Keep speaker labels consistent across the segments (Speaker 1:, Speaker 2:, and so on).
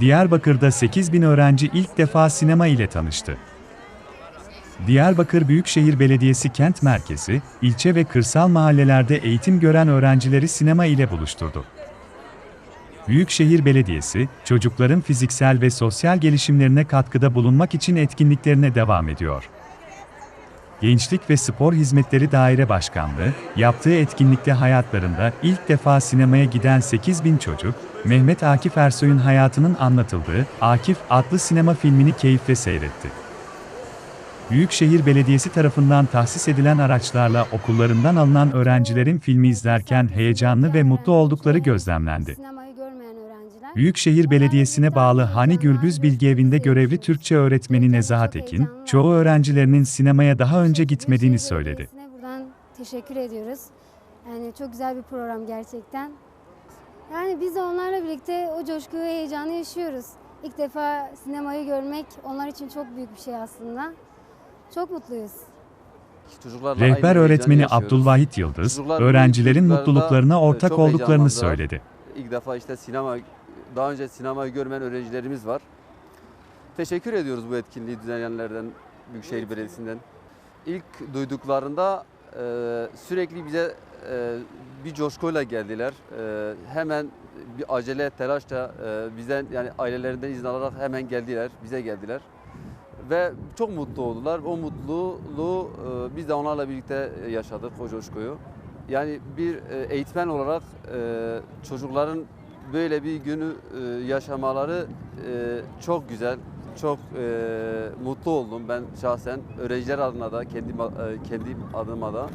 Speaker 1: Diyarbakır'da 8 bin öğrenci ilk defa sinema ile tanıştı. Diyarbakır Büyükşehir Belediyesi kent merkezi, ilçe ve kırsal mahallelerde eğitim gören öğrencileri sinema ile buluşturdu. Büyükşehir Belediyesi, çocukların fiziksel ve sosyal gelişimlerine katkıda bulunmak için etkinliklerine devam ediyor. Gençlik ve Spor Hizmetleri Daire Başkanlığı, yaptığı etkinlikte hayatlarında ilk defa sinemaya giden 8 bin çocuk, Mehmet Akif Ersoy'un hayatının anlatıldığı Akif adlı sinema filmini keyifle seyretti. Büyükşehir Belediyesi tarafından tahsis edilen araçlarla okullarından alınan öğrencilerin filmi izlerken heyecanlı ve mutlu oldukları gözlemlendi. Büyükşehir Belediyesi'ne bağlı Hani Gürbüz Bilgi Evi'nde görevli Türkçe öğretmeni Nezahat Ekin, çoğu öğrencilerinin sinemaya daha önce gitmediğini söyledi.
Speaker 2: Buradan teşekkür ediyoruz. Yani çok güzel bir program gerçekten. Yani biz de onlarla birlikte o coşkuyu, heyecanı yaşıyoruz. İlk defa sinemayı görmek onlar için çok büyük bir şey aslında. Çok mutluyuz.
Speaker 3: Çocuklarla aynı
Speaker 1: Rehber
Speaker 3: heyecanı
Speaker 1: öğretmeni
Speaker 3: yaşıyoruz.
Speaker 1: Abdülvahit Yıldız,
Speaker 3: Çocuklar
Speaker 1: öğrencilerin
Speaker 3: çocuklarda,
Speaker 1: mutluluklarına
Speaker 3: e,
Speaker 1: ortak
Speaker 3: çok
Speaker 1: olduklarını
Speaker 3: heyecanlandılar.
Speaker 1: söyledi.
Speaker 3: İlk defa işte sinema, daha önce sinemayı görmeyen öğrencilerimiz var. Teşekkür ediyoruz bu etkinliği düzenleyenlerden, Büyükşehir Belediyesi'nden. İlk duyduklarında e, sürekli bize e, bir coşkuyla geldiler. E, hemen bir acele, telaşla e, bizden yani ailelerinden izin alarak hemen geldiler, bize geldiler. Ve çok mutlu oldular. O mutluluğu e, biz de onlarla birlikte yaşadık, o coşkuyu. Yani bir e, eğitmen olarak e, çocukların böyle bir günü e, yaşamaları e, çok güzel, çok e, mutlu oldum ben şahsen. Öğrenciler adına da, kendi e, kendi adıma da.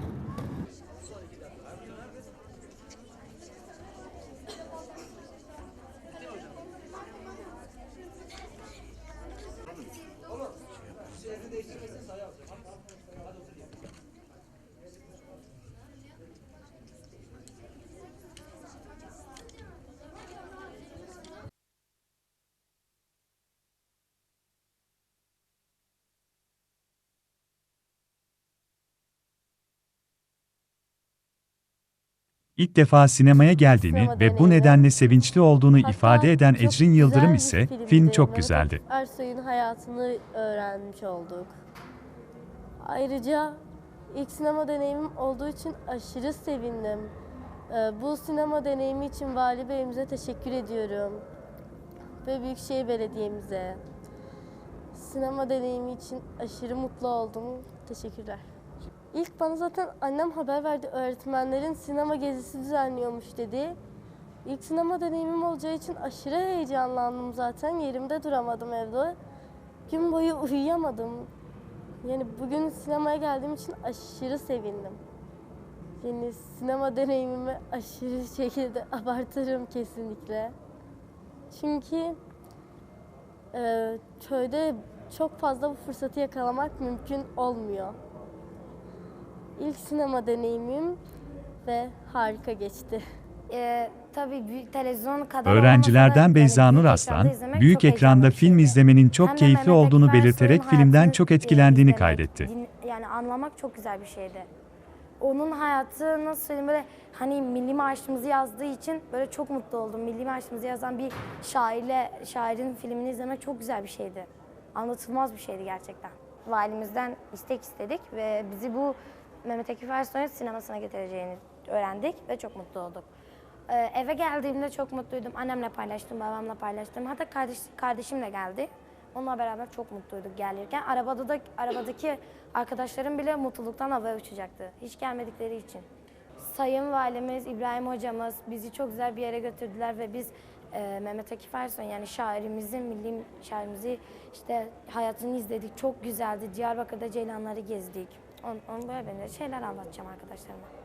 Speaker 1: İlk defa sinemaya geldiğini
Speaker 4: Sinema
Speaker 1: ve bu
Speaker 4: deneyimi.
Speaker 1: nedenle sevinçli olduğunu
Speaker 4: Hatta
Speaker 1: ifade eden
Speaker 4: çok
Speaker 1: Ecrin
Speaker 4: güzel
Speaker 1: Yıldırım
Speaker 4: bir
Speaker 1: ise
Speaker 4: filmdi.
Speaker 1: film çok
Speaker 4: Mehmet
Speaker 1: güzeldi.
Speaker 4: Ersoy'un hayatını öğrenmiş olduk. Ayrıca ilk sinema deneyimim olduğu için aşırı sevindim. Ee, Bu sinema deneyimi için Vali Bey'imize teşekkür ediyorum. Ve Büyükşehir Belediye'mize. Sinema deneyimi için aşırı mutlu oldum. Teşekkürler. İlk bana zaten annem haber verdi. Öğretmenlerin sinema gezisi düzenliyormuş dedi. İlk sinema deneyimim olacağı için aşırı heyecanlandım zaten. Yerimde duramadım evde. Gün boyu uyuyamadım. Yani bugün sinemaya geldiğim için aşırı sevindim. Yani sinema deneyimimi aşırı şekilde abartırım kesinlikle. Çünkü e, köyde çok fazla bu fırsatı yakalamak mümkün olmuyor. İlk sinema deneyimim ve harika geçti.
Speaker 2: Ee, tabii büyük televizyon kadar
Speaker 1: Öğrencilerden Beyza Nur Aslan, büyük ekranda film izlemenin çok keyifli olduğunu belirterek filmden çok etkilendiğini
Speaker 2: izlemek,
Speaker 1: kaydetti.
Speaker 2: din- yani anlamak çok güzel bir şeydi. Onun hayatı nasıl söyleyeyim böyle hani milli marşımızı yazdığı için böyle çok mutlu oldum. Milli marşımızı yazan bir şairle şairin filmini izlemek çok güzel bir şeydi. Anlatılmaz bir şeydi gerçekten. Valimizden istek istedik ve bizi bu Mehmet Akif Ersoy'un sinemasına getireceğini öğrendik ve çok mutlu olduk. Ee, eve geldiğimde çok mutluydum. Annemle paylaştım, babamla paylaştım. Hatta kardeş, kardeşim de geldi. Onunla beraber çok mutluyduk gelirken. Arabada da arabadaki arkadaşlarım bile mutluluktan havaya uçacaktı. Hiç gelmedikleri için. Sayın Valimiz, İbrahim Hocamız bizi çok güzel bir yere götürdüler ve biz e, Mehmet Akif Ersoy yani şairimizin, milli şairimizi işte hayatını izledik. Çok güzeldi. Diyarbakır'da Ceylanları gezdik. On, on böyle böyle şeyler anlatacağım arkadaşlarıma.